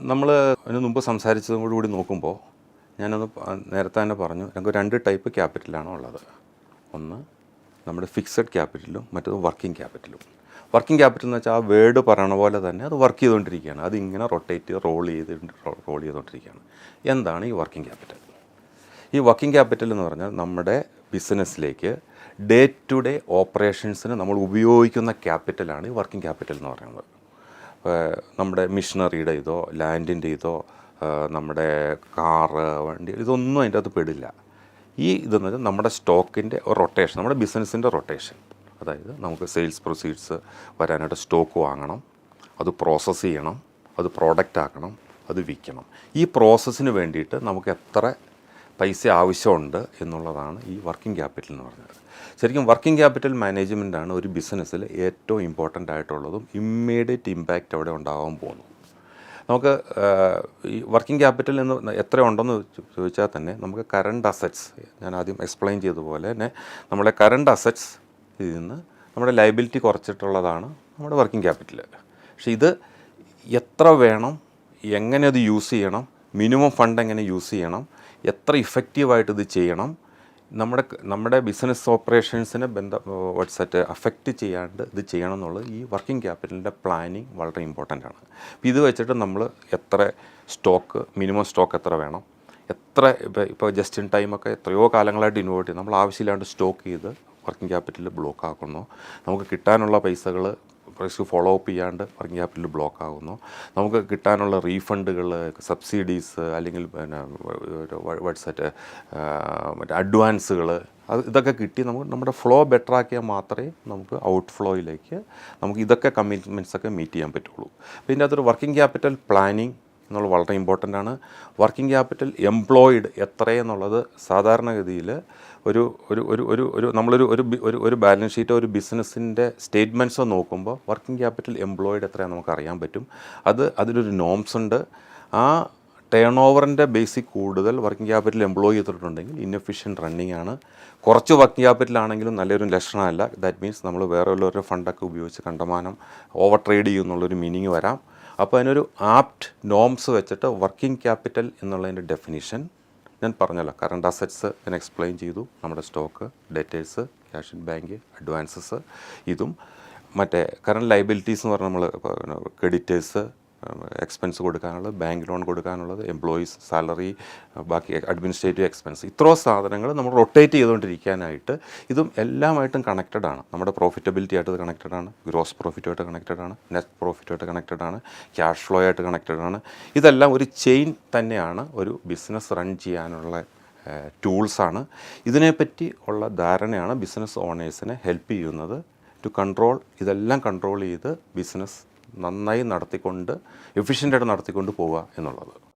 നമ്മൾ അതിന് മുമ്പ് സംസാരിച്ചതും കൂടി നോക്കുമ്പോൾ ഞാനത് നേരത്തെ തന്നെ പറഞ്ഞു ഞങ്ങൾക്ക് രണ്ട് ടൈപ്പ് ക്യാപിറ്റലാണ് ഉള്ളത്. ഒന്ന് നമ്മുടെ ഫിക്സഡ് ക്യാപിറ്റലും മറ്റത് വർക്കിംഗ് ക്യാപിറ്റലും. വർക്കിംഗ് ക്യാപിറ്റൽ എന്ന് വെച്ചാൽ ആ വേർഡ് പറയണ പോലെ തന്നെ അത് വർക്ക് ചെയ്തുകൊണ്ടിരിക്കുകയാണ് അത് ഇങ്ങനെ റൊട്ടേറ്റ് റോൾ ചെയ്ത് റോൾ ചെയ്തുകൊണ്ടിരിക്കുകയാണ് എന്താണ് ഈ വർക്കിംഗ് ക്യാപിറ്റൽ? ഈ വർക്കിംഗ് ക്യാപിറ്റൽ എന്ന് പറഞ്ഞാൽ നമ്മുടെ ബിസിനസ്സിലേക്ക് ഡേ ടു ഡേ ഓപ്പറേഷൻസിന് നമ്മൾ ഉപയോഗിക്കുന്ന ക്യാപിറ്റലാണ് ഈ വർക്കിംഗ് ക്യാപിറ്റൽ എന്ന് പറയുന്നത്. നമ്മുടെ മിഷനറിയുടെ ഇതോ ലാൻഡിന്റെ ഇതോ നമ്മുടെ കാറ് വണ്ടി ഇതൊന്നും അതിന്റെ അകത്ത് പെടില്ല. ഈ ഇതെന്ന് വെച്ചാൽ നമ്മുടെ സ്റ്റോക്കിന്റെ റൊട്ടേഷൻ നമ്മുടെ ബിസിനസ്സിന്റെ റൊട്ടേഷൻ അതായത് നമുക്ക് സെയിൽസ് പ്രൊസീഡ്സ് വരാനായിട്ട് സ്റ്റോക്ക് വാങ്ങണം അത് പ്രോസസ്സ് ചെയ്യണം അത് പ്രോഡക്റ്റ് ആക്കണം അത് വിൽക്കണം. ഈ പ്രോസസ്സിന് വേണ്ടിയിട്ട് നമുക്ക് എത്ര പൈസ ആവശ്യമുണ്ട് എന്നുള്ളതാണ് ഈ വർക്കിംഗ് ക്യാപിറ്റൽ എന്ന് പറഞ്ഞത്. ശരിക്കും വർക്കിംഗ് ക്യാപിറ്റൽ മാനേജ്മെന്റാണ് ഒരു ബിസിനസ്സിൽ ഏറ്റവും ഇമ്പോർട്ടന്റ് ആയിട്ടുള്ളതും ഇമ്മീഡിയറ്റ് ഇമ്പാക്റ്റ് അവിടെ ഉണ്ടാകാൻ പോകുന്നു നമുക്ക് ഈ വർക്കിംഗ് ക്യാപിറ്റൽ എന്ന് എത്ര ഉണ്ടെന്ന് ചോദിച്ചാൽ തന്നെ നമുക്ക് കറണ്ട് അസറ്റ്സ് ഞാൻ ആദ്യം എക്സ്പ്ലെയിൻ ചെയ്തതുപോലെ തന്നെ നമ്മുടെ കറണ്ട് അസറ്റ്സ് ഇതിൽ നിന്ന് നമ്മുടെ ലൈബിലിറ്റി കുറച്ചിട്ടുള്ളതാണ് നമ്മുടെ വർക്കിംഗ് ക്യാപിറ്റൽ പക്ഷേ ഇത് എത്ര വേണം എങ്ങനെ അത് യൂസ് ചെയ്യണം മിനിമം ഫണ്ട് എങ്ങനെ യൂസ് ചെയ്യണം എത്ര ഇഫക്റ്റീവായിട്ട് ഇത് ചെയ്യണം. നമ്മുടെ നമ്മുടെ ബിസിനസ് ഓപ്പറേഷൻസിനെ ബന്ധ വാട്സറ്റ് അഫക്റ്റ് ചെയ്യാണ്ട് ഇത് ചെയ്യണം എന്നുള്ളത് ഈ വർക്കിംഗ് ക്യാപിറ്റലിന്റെ പ്ലാനിങ് വളരെ ഇമ്പോർട്ടന്റ് ആണ്. ഇത് വെച്ചിട്ട് നമ്മൾ എത്ര സ്റ്റോക്ക് മിനിമം സ്റ്റോക്ക് എത്ര വേണം എത്ര ഇപ്പോൾ ഇപ്പോൾ ജസ്റ്റ് ഇൻ ടൈമൊക്കെ എത്രയോ കാലങ്ങളായിട്ട് ഇൻവേർട്ട് ചെയ്ത്. നമ്മൾ ആവശ്യമില്ലാണ്ട് സ്റ്റോക്ക് ചെയ്ത് വർക്കിംഗ് ക്യാപിറ്റൽ ബ്ലോക്ക് ആക്കുന്നു. നമുക്ക് കിട്ടാനുള്ള പൈസകൾ റിസ്ക് ഫോളോ അപ്പ് ചെയ്യാണ്ട് വർക്കിംഗ് ക്യാപിറ്റൽ ബ്ലോക്ക് ആകുന്നു. നമുക്ക് കിട്ടാനുള്ള റീഫണ്ടുകൾ സബ്സിഡീസ് അല്ലെങ്കിൽ പിന്നെ വാട്സറ്റ് മറ്റേ അഡ്വാൻസുകൾ അത് ഇതൊക്കെ കിട്ടി നമുക്ക് നമ്മുടെ ഫ്ലോ ബെറ്റർ ആക്കിയാൽ മാത്രമേ നമുക്ക് ഔട്ട് ഫ്ലോയിലേക്ക് നമുക്ക് ഇതൊക്കെ കമ്മിറ്റ്മെന്റ്സ് ഒക്കെ മീറ്റ് ചെയ്യാൻ പറ്റുള്ളൂ. അപ്പോൾ ഇതിന്റെ അകത്തൊരു വർക്കിംഗ് ക്യാപിറ്റൽ പ്ലാനിങ് എന്നുള്ളത് വളരെ ഇമ്പോർട്ടന്റ് ആണ്. വർക്കിംഗ് ക്യാപിറ്റൽ എംപ്ലോയിഡ് എത്രയെന്നുള്ളത് സാധാരണഗതിയിൽ ഒരു ഒരു ഒരു ഒരു ഒരു നമ്മളൊരു ഒരു ഒരു ഒരു ബാലൻസ് ഷീറ്റോ ഒരു ബിസിനസ്സിന്റെ സ്റ്റേറ്റ്മെന്റ്സോ നോക്കുമ്പോൾ വർക്കിംഗ് ക്യാപിറ്റൽ എംപ്ലോയിഡ് എത്രയാണ് നമുക്ക് അറിയാൻ പറ്റും. അത് അതിലൊരു നോംസ് ഉണ്ട്. ആ ടേൺ ഓവറിന്റെ ബേസിക് കൂടുതൽ വർക്കിംഗ് ക്യാപിറ്റൽ എംപ്ലോയ് ചെയ്തിട്ടുണ്ടെങ്കിൽ ഇൻഎഫിഷ്യന്റ് റണ്ണിങ് ആണ്. കുറച്ച് വർക്കിംഗ് ക്യാപിറ്റൽ ആണെങ്കിലും നല്ലൊരു ലക്ഷണമല്ല. ദാറ്റ് മീൻസ് നമ്മൾ വേറെ ഉള്ളവരുടെ ഫണ്ടൊക്കെ ഉപയോഗിച്ച് കണ്ടമാനം ഓവർ ട്രേഡ് ചെയ്യുന്നുള്ളൊരു മീനിങ് വരാം. അപ്പോൾ അതിനൊരു ആപ്റ്റ് നോംസ് വെച്ചിട്ട് വർക്കിംഗ് ക്യാപിറ്റൽ എന്നുള്ളതിന്റെ ഡെഫിനിഷൻ ഞാൻ പറഞ്ഞല്ലോ. കറണ്ട് അസറ്റ്സ് ഞാൻ എക്സ്പ്ലെയിൻ ചെയ്തു. നമ്മുടെ stock debtors cash in bank advances ഇതും മറ്റേ കറണ്ട് ലൈബിലിറ്റീസ് എന്ന് പറഞ്ഞാൽ നമ്മൾ ക്രെഡിറ്റേഴ്സ് എക്സ്പെൻസ് കൊടുക്കാനുള്ളത് ബാങ്ക് ലോൺ കൊടുക്കാനുള്ളത് എംപ്ലോയീസ് സാലറി ബാക്കി അഡ്മിനിസ്ട്രേറ്റീവ് എക്സ്പെൻസ് ഇത്രയോ സാധനങ്ങൾ നമ്മൾ റൊട്ടേറ്റ് ചെയ്തുകൊണ്ടിരിക്കാനായിട്ട് ഇതും എല്ലാമായിട്ടും കണക്റ്റഡ് ആണ്. നമ്മുടെ പ്രോഫിറ്റബിലിറ്റി ആയിട്ട് കണക്റ്റഡ് ആണ് ഗ്രോസ് പ്രോഫിറ്റുമായിട്ട് കണക്റ്റഡ് ആണ് നെറ്റ് പ്രോഫിറ്റുമായിട്ട് കണക്റ്റഡ് ആണ് ക്യാഷ് ഫ്ലോ ആയിട്ട് കണക്റ്റഡ് ആണ്. ഇതെല്ലാം ഒരു ചെയിൻ തന്നെയാണ് ഒരു ബിസിനസ് റൺ ചെയ്യാനുള്ള ടൂൾസാണ് ഇതിനെപ്പറ്റി ഉള്ള ധാരണയാണ് ബിസിനസ് ഓണേഴ്സിനെ ഹെൽപ്പ് ചെയ്യുന്നത് ടു കൺട്രോൾ ഇതെല്ലാം കൺട്രോൾ ചെയ്ത് ബിസിനസ് നന്നായി നടത്തിക്കൊണ്ട് എഫിഷ്യന്റായിട്ട് നടത്തിക്കൊണ്ട് പോവുക എന്നുള്ളത്.